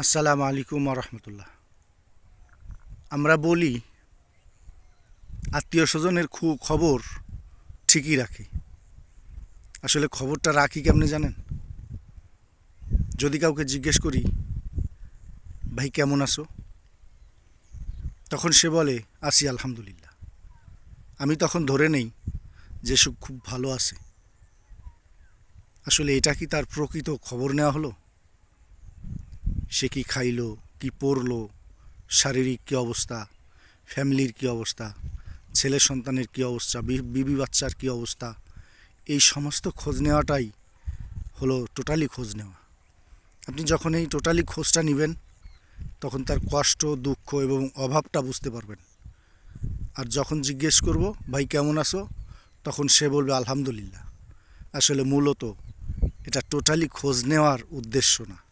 আসসালামু আলাইকুম রহমতুল্লাহ। আমরা বলি, আত্মীয় স্বজনের খু খবর ঠিকই রাখি। আসলে খবরটা রাখি কেমনে জানেন? যদি কাউকে জিজ্ঞেস করি, ভাই, কেমন আছো? তখন সে বলে আসি আলহামদুলিল্লাহ। আমি তখন ধরে নেই যে সে খুব ভালো আছে। আসলে এটা কি তার প্রকৃত খবর নেওয়া হলো? সে কি খাইলো, কি পরলো শারীরিক কী অবস্থা, ফ্যামিলির কী অবস্থা, ছেলে সন্তানের কী অবস্থা বিবি বাচ্চার কী অবস্থা, এই সমস্ত খোঁজ নেওয়াটাই হলো টোটালি খোঁজ নেওয়া। আপনি যখন এই টোটালি খোঁজটা নেবেন, তখন তার কষ্ট, দুঃখ এবং অভাবটা বুঝতে পারবেন। আর যখন জিজ্ঞেস করব, ভাই, কেমন আছো? তখন সে বলবে, আলহামদুলিল্লাহ। আসলে মূলত এটা টোটালি খোঁজ নেওয়ার উদ্দেশ্য না।